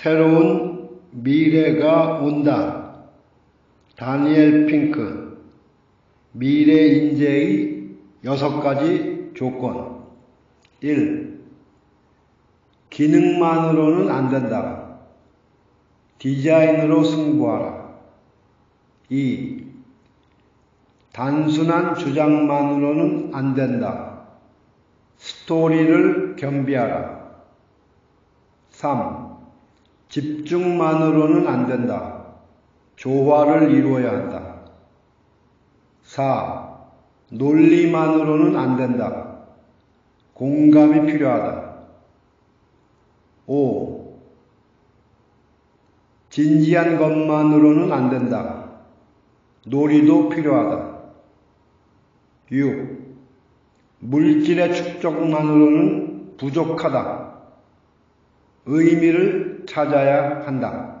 새로운 미래가 온다. 다니엘 핑크 미래 인재의 여섯 가지 조건 1. 기능만으로는 안 된다. 디자인으로 승부하라. 2. 단순한 주장만으로는 안 된다. 스토리를 겸비하라. 3. 집중만으로는 안 된다. 조화를 이루어야 한다. 4. 논리만으로는 안 된다. 공감이 필요하다. 5. 진지한 것만으로는 안 된다. 놀이도 필요하다. 6. 물질의 축적만으로는 부족하다. 의미를 찾아야 한다.